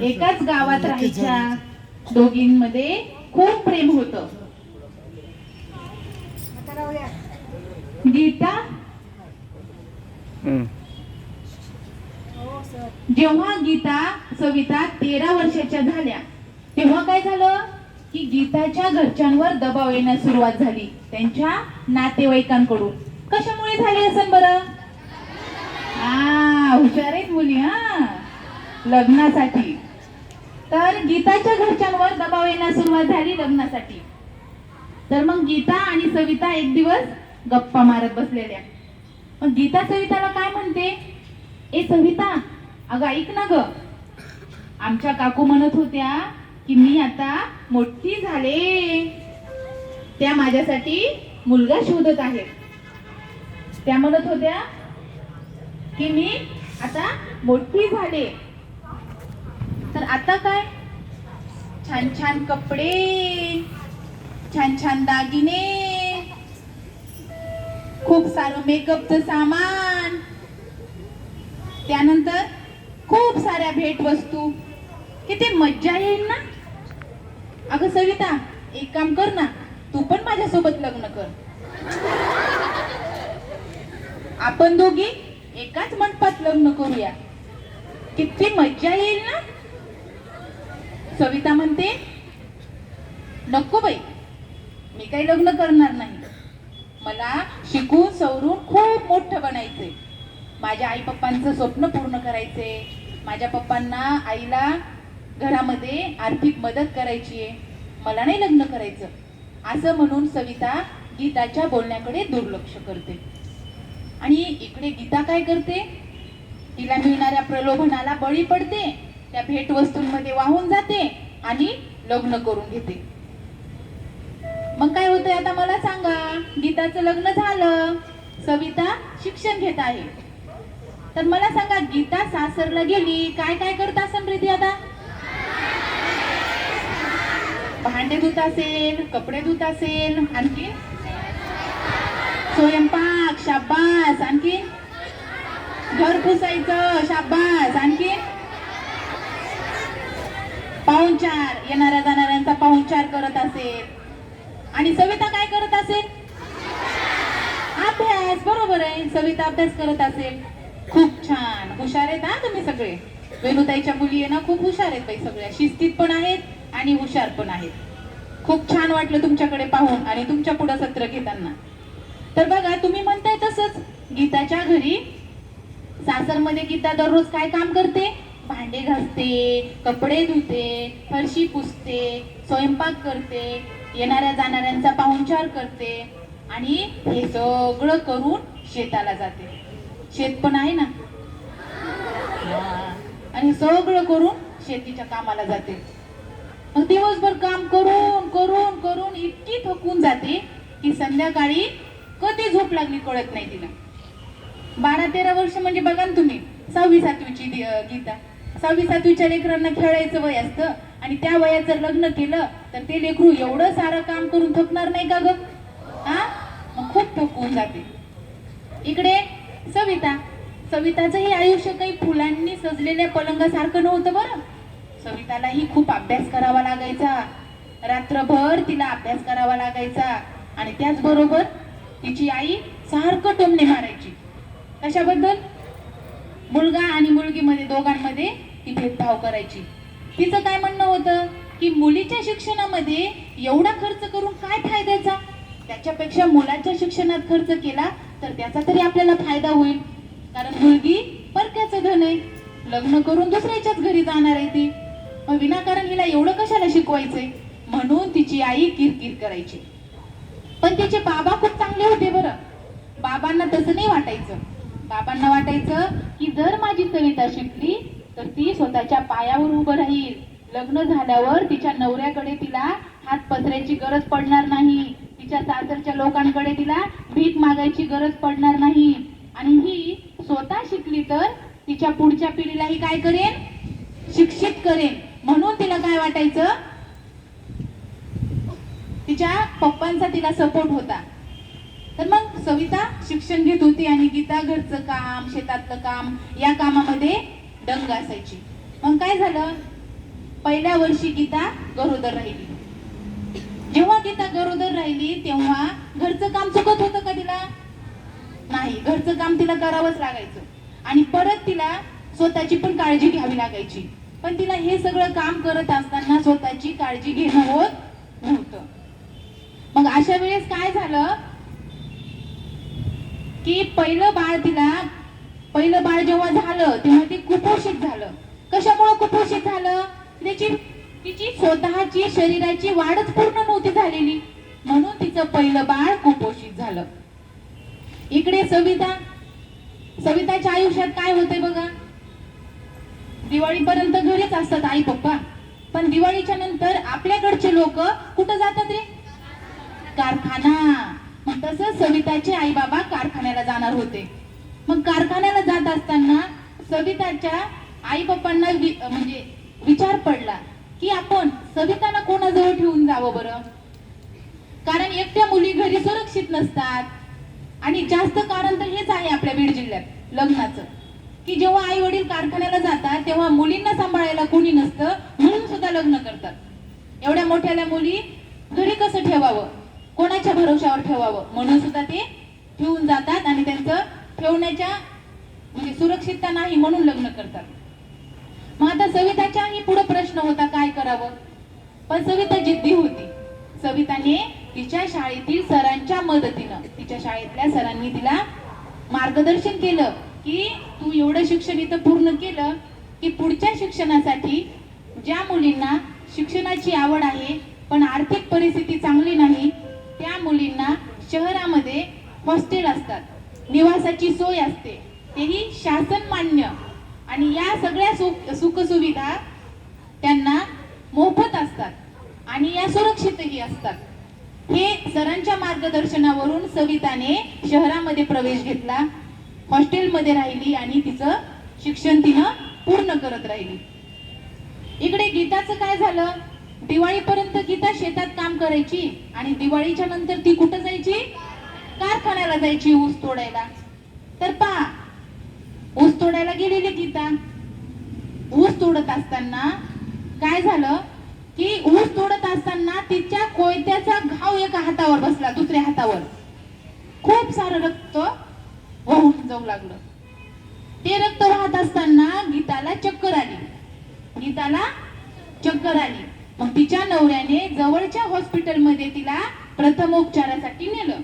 एकाच गावात राहायच्या दोघींमध्ये खूप प्रेम होत. गीता? हम्म. जेव्हा गीता सविता तेरा वर्षाच्या झाल्या तेव्हा काय झालं? की गीताच्या घरच्यांवर दबाव येण्यास सुरुवात झाली त्यांच्या नातेवाईकांकडून. कशामुळे झाली असेल बरं? हा हुशार आहेत मुली हा. लग्नासाठी. तर गीताच्या घरच्यांवर दबाव येण्यास सुरुवात झाली लग्नासाठी. तर मग गीता आणि सविता एक दिवस गप्पा मारत बसलेल्या. मग गीता सविताला काय म्हणते? ए सविता अगं ऐक ना ग. आमच्या काकू म्हणत होत्या की मी आता मोठी झाले. त्या माझ्यासाठी मुलगा शोधत आहे. त्या म्हणत होत्या की मी आता मोठी झाले. तर आता काय? छान छान कपडे छान छान दागिने खूप सारं मेकअपचं सामान. त्यानंतर खूप साऱ्या भेट वस्तू किती मज्जा येईल ना? अगं सविता एक काम कर ना तू पण माझ्यासोबत लग्न कर. आपण दोघी एकाच मंडपात लग्न करूया. किती मज्जा येईल ना? सविता म्हणते नको बाई मी काही लग्न करणार नाही. मला शिकून सवरून खूप मोठं बनायचंय. माझ्या आई पप्पांचं स्वप्न पूर्ण करायचंय. माझ्या पप्पांना आईला घरामध्ये आर्थिक मदत करायची आहे मला नाही लग्न करायचं. असं म्हणून सविता गीताच्या बोलण्याकडे दुर्लक्ष करते. आणि इकडे गीता काय करते? तिला मिळणाऱ्या प्रलोभनाला बळी पडते. त्या भेटवस्तूंमध्ये वाहून जाते आणि लग्न करून घेते. मग काय होतंय आता मला सांगा गीताचं लग्न झालं सविता शिक्षण घेत आहे. तर मला सांगा गीता सासरला गेली काय काय करत असेल आता? भांडे धुत असेल कपडे धुत असेल आणखी? स्वयंपाक शाबास आणखी? घर पुसायचं शाबास आणखी? पाहुणचार येणाऱ्या जाणाऱ्यांचा पाहुणचार करत असेल. आणि सविता काय करत असेल? अभ्यास बरोबर आहे. सविता अभ्यास करत असेल. खूप छान. हुशार आहेत हा तुम्ही सगळे. वेणुताईच्या मुली आहे ना खूप हुशार आहेत बाई सगळ्या. शिस्तीत पण आहेत आणि हुशार पण आहेत. खूप छान वाटलं तुमच्याकडे पाहून आणि तुमच्या पुढं सत्र घेताना. तर बघा तुम्ही म्हणताय तसंच. गीताच्या घरी सासरमध्ये गीता दररोज काय काम करते? भांडे घासते कपडे धुते फरशी पुसते स्वयंपाक करते येणाऱ्या जाणाऱ्यांचा पाहुणचार करते आणि हे सगळं करून शेताला जाते. शेत पण आहे ना? आणि सगळं करून शेतीच्या कामाला जाते. मग दिवसभर काम करून करून करून इतकी थकून जाते की संध्याकाळी कधी झोप लागली कळत नाही तिला. बारा तेरा वर्ष म्हणजे बघा ना तुम्ही सहावी सातवीची गीता. सहावी सातवीच्या लेकरांना खेळायचं वय असतं. आणि त्या वयात जर लग्न केलं तर ते लेकरू एवढं सारं काम करून थकणार नाही का ग? हा? मग खूप थकून जाते. इकडे सविता. सविताचं हे आयुष्य काही फुलांनी सजलेल्या पलंगासारखं नव्हतं बरं. सवितालाही खूप अभ्यास करावा लागायचा. रात्रभर तिला अभ्यास करावा लागायचा. आणि त्याचबरोबर तिची आई सारखं टोमणे मारायची. कशाबद्दल? मुलगा आणि मुलगीमध्ये दोघांमध्ये ती भेदभाव करायची. तिचं काय म्हणणं होतं? की मुलीच्या शिक्षणामध्ये एवढा खर्च करून काय फायद्याचा? त्याच्यापेक्षा मुलाच्या शिक्षणात खर्च केला तर त्याचा तरी आपल्याला फायदा होईल. कारण मुलगी परक्याचं धन आहे. लग्न करून दुसऱ्याच्याच घरी जाणार आहे ती. मग विनाकारण हिला एवढं कशाला शिकवायचंय? म्हणून तिची आई किरकिर करायची. पण तिचे बाबा खूप चांगले होते बरं. बाबांना तसं नाही वाटायचं. बाबांना वाटायचं की जर माझी कविता शिकली तर ती स्वतःच्या पायावर उभं राहील. लग्न झाल्यावर तिच्या नवऱ्याकडे तिला हात पसरायची गरज पडणार नाही. तिच्या सासरच्या लोकांकडे तिला भीक मागायची गरज पडणार नाही. आणि ही स्वतः शिकली तर तिच्या पुढच्या पिढीलाही काय करेन? शिक्षित करेन. म्हणून तिला काय वाटायचं? तिच्या पप्पांचा तिला सपोर्ट होता. तर मग सविता शिक्षण घेत होती आणि गीता घरचं काम शेतातलं काम या कामामध्ये दंग असायची. मग काय झालं? पहिल्या वर्षी गीता गरोदर राहिली. जेव्हा गीता गरोदर राहिली तेव्हा घरचं काम चुकत होतं का तिला? नाही घरचं काम तिला करावंच लागायचं. आणि परत तिला स्वतःची पण काळजी घ्यावी लागायची. पण तिला हे सगळं काम करत असताना स्वतःची काळजी घेणं होत नव्हतं. मग अशा वेळेस काय झालं? की पहिलं बाळ तिला पहिलं बाळ जेव्हा झालं तेव्हा ते कुपोषित झालं. कशामुळे कुपोषित झालं? त्याची तिची स्वतःची शरीराची वाढच पूर्ण नव्हती झालेली. म्हणून तिचं पहिलं बाळ कुपोषित झालं. इकडे सविता सविताच्या आयुष्यात काय होते बघा? दिवाळीपर्यंत घरीच असतात आई पप्पा. पण दिवाळीच्या नंतर आपल्याकडचे लोक कुठं जातात रे? कारखाना. मग तसंच सविताचे आई बाबा कारखान्याला जाणार होते. मग कारखान्याला जात असताना सविताच्या आई बाप्पांना म्हणजे विचार पडला की आपण सविताना कोणाजवळ ठेवून जावं बरं? कारण एकट्या मुली घरी सुरक्षित नसतात. आणि जास्त कारण तर हेच आहे आपल्या बीड जिल्ह्यात लग्नाचं. की जेव्हा आई वडील कारखान्याला जातात तेव्हा मुलींना सांभाळायला कोणी नसतं म्हणून सुद्धा लग्न करतात. एवढ्या मोठ्याल्या मुली घरी कसं ठेवावं? कोणाच्या भरोशावर ठेवावं? म्हणून सुद्धा ते ठेवून जातात आणि त्यांचं ठेवण्याच्या म्हणजे सुरक्षितता नाही म्हणून लग्न करतात. मग आता सविताच्याही पुढे प्रश्न होता काय करावं? पण सविता जिद्दी होती. सविताने तिच्या शाळेतील सरांच्या मदतीनं तिच्या शाळेतल्या सरांनी तिला मार्गदर्शन केलं की तू एवढं शिक्षण इथं पूर्ण केलं की पुढच्या शिक्षणासाठी ज्या मुलींना शिक्षणाची आवड आहे पण आर्थिक परिस्थिती चांगली नाही त्या मुलींना शहरामध्ये हॉस्टेल असतात. निवासाची सोय असते. तेही शासन मान्य. आणि या सगळ्या सुख सुखसुविधा त्यांना मोफत असतात. आणि या सुरक्षितही असतात. हे सरांच्या मार्गदर्शनावरून सविताने शहरामध्ये प्रवेश घेतला हॉस्टेलमध्ये राहिली आणि तिचं शिक्षण तिनं पूर्ण करत राहिली. इकडे गीताचं काय झालं? दिवाळीपर्यंत गीता शेतात काम करायची आणि दिवाळीच्या नंतर ती कुठं जायची? कारखान्याला जायची ऊस तोडायला. तर पा ऊस तोडायला गेलेली गीता. ऊस तोडत असताना काय झालं? की ऊस तोडत असताना तिच्या कोयत्याचा घाव एका हातावर बसला दुसऱ्या हातावर. खूप सारं रक्त वाहून जाऊ लागलं. ते रक्त वाहत असताना गीताला चक्कर आली. गीताला चक्कर आली. मग तिच्या नवऱ्याने जवळच्या हॉस्पिटलमध्ये तिला प्रथमोपचारासाठी नेलं.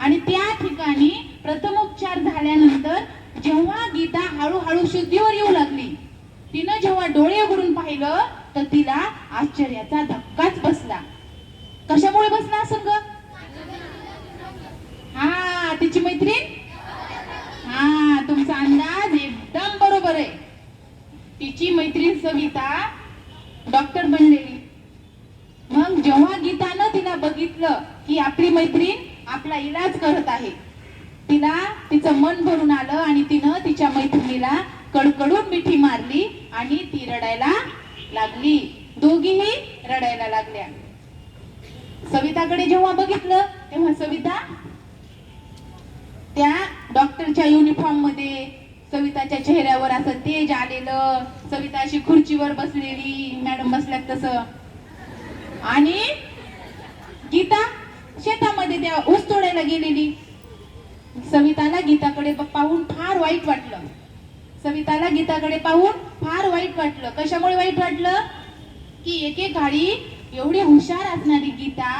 आणि त्या ठिकाणी प्रथमोपचार झाल्यानंतर जेव्हा गीता हळूहळू शुद्धीवर येऊ लागली तिनं जेव्हा डोळे उघडून पाहिलं तर तिला आश्चर्याचा धक्काच बसला. कशामुळे बसला असं ग हा तिची मैत्रीण? हा तुमचा अंदाज एकदम बरोबर आहे. तिची मैत्रीण सविता डॉक्टर बनलेली. मग जेव्हा गीतानं तिला बघितलं की आपली मैत्रीण आपला इलाज करत आहे. तिला तिचं मन भरून आलं आणि तिनं तिच्या मैत्रिणीला कडकडून मिठी मारली आणि ती रडायला लागली. दोघीही रडायला लागल्या. सविताकडे जेव्हा बघितलं तेव्हा सविता त्या डॉक्टरच्या युनिफॉर्ममध्ये सविताच्या चेहऱ्यावर असं तेज आलेलं सविता अशी खुर्चीवर बसलेली मॅडम बसल्यात तसं. आणि गीता मध्ये त्या ऊस तोडायला गेलेली. सविताला गीताकडे पाहून फार वाईट वाटलं. सविताला गीताकडे पाहून फार वाईट वाटलं. कशामुळे वाईट वाटलं? की एकेकाळी एवढी हुशार असणारी गीता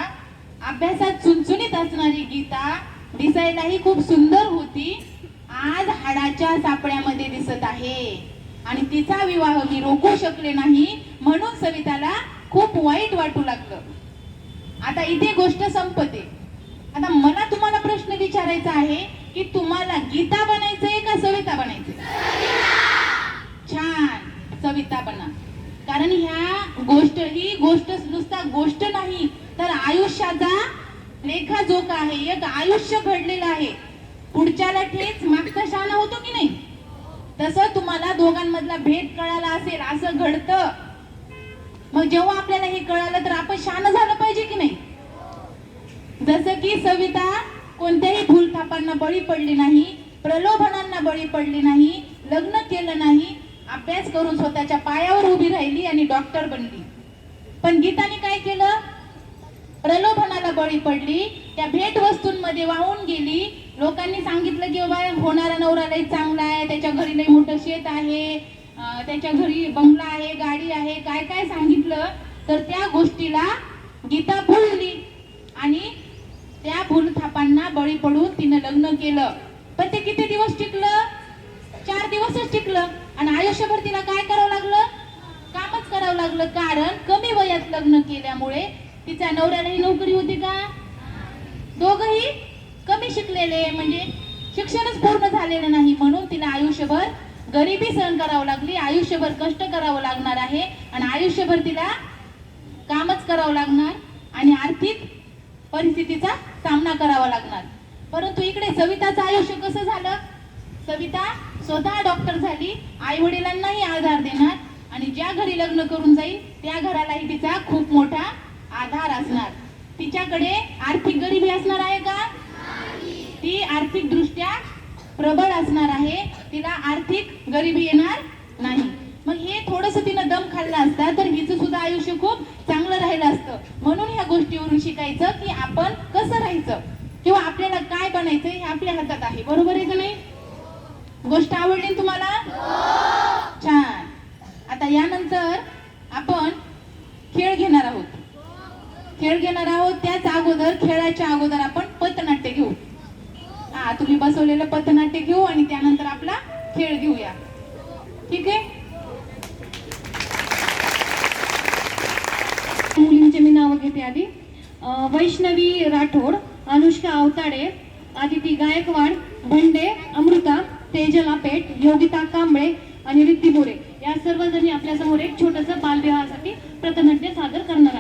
अभ्यासात चुनचुनीत असणारी गीता दिसायलाही खूप सुंदर होती. आज हाडाच्या सापड्यामध्ये दिसत आहे. आणि तिचा विवाह मी रोखू शकले नाही म्हणून सविताला खूप वाईट वाटू लागलं. आता इथे गोष्ट संपते. आता मला तुम्हाला प्रश्न विचारायचा आहे की तुम्हाला गीता बनायचंय का सविता बनायचंय? छान. सविता बना. कारण ह्या गोष्ट ही गोष्ट नुसता गोष्ट नाही तर आयुष्याचा लेखाजोखा आहे एक आयुष्य घडलेलं आहे. पुढच्याला ठेच मागचा शान होतो की नाही? तसं तुम्हाला दोघांमधला भेद कळाला असेल असं घडतं. मग जेव्हा आपल्याला हे कळालं तर आपण शान झालं पाहिजे की नाही? जसं की सविता कोणत्याही भूलथापांना बळी पडली नाही प्रलोभनांना बळी पडली नाही लग्न केलं नाही अभ्यास करून स्वतःच्या पायावर उभी राहिली आणि डॉक्टर बनली. पण गीताने काय केलं? प्रलोभनाला बळी पडली त्या भेट वस्तूंमध्ये वाहून गेली. लोकांनी सांगितलं की बाबा होणारा नवरा लई चांगला आहे त्याच्या घरी लई मोठं शेत आहे त्याच्या घरी बंगला आहे गाडी आहे काय काय सांगितलं? तर त्या गोष्टीला गीता भुलली आणि भूलथापांना बळी पडून तिनं लग्न केलं. पण ते किती दिवस टिकलं? चार दिवसच टिकलं. आणि आयुष्यभर तिला काय करावं लागलं? कामच करावं लागलं. कारण कमी वयात लग्न केल्यामुळे तिच्या नवऱ्यालाही नोकरी होती का? दोघही कमी शिकलेले. म्हणजे शिक्षणच पूर्ण झालेलं नाही. म्हणून तिला आयुष्यभर गरिबी सहन करावं लागली. आयुष्यभर कष्ट करावं लागणार आहे. आणि आयुष्यभर तिला कामच करावं लागणार. आणि आर्थिक परिस्थितीचा सामना करावा लागणार. परंतु इकडे सविताचं आयुष्य कसं झालं? सविता स्वतः डॉक्टर झाली आई वडिलांनाही आधार देणार आणि ज्या घरी लग्न करून जाईल त्या घरालाही तिचा खूप मोठा आधार असणार. तिच्याकडे आर्थिक गरिबी असणार आहे का? ती आर्थिक दृष्ट्या प्रबळ असणार आहे. तिला आर्थिक गरिबी येणार नाही. मग हे थोडस तिनं दम खाल्ला असता तर हिचं सुद्धा आयुष्य खूप चांगलं राहिलं असतं. म्हणून ह्या गोष्टीवरून शिकायचं की आपण कसं राहायचं? किंवा आपल्याला काय बनायचं हे आपल्या हातात आहे. बरोबर आहे का नाही? गोष्ट आवडली तुम्हाला? छान. आता यानंतर आपण खेळ घेणार आहोत. खेळ घेणार आहोत त्याच अगोदर खेळाच्या अगोदर आपण पथनाट्य घेऊ. हा तुम्ही बसवलेलं पथनाट्य घेऊ आणि त्यानंतर आपला खेळ घेऊया. ठीक आहे? घेते आधी वैष्णवी राठोड अनुष्का आवताडे आदिती गायकवाड भंडे अमृता तेजल आपेट योगिता कांबळे आणि रिद्धी मोरे या सर्वजणी आपल्यासमोर एक छोटस बालविवाहासाठी प्रथनाट्य सादर करणार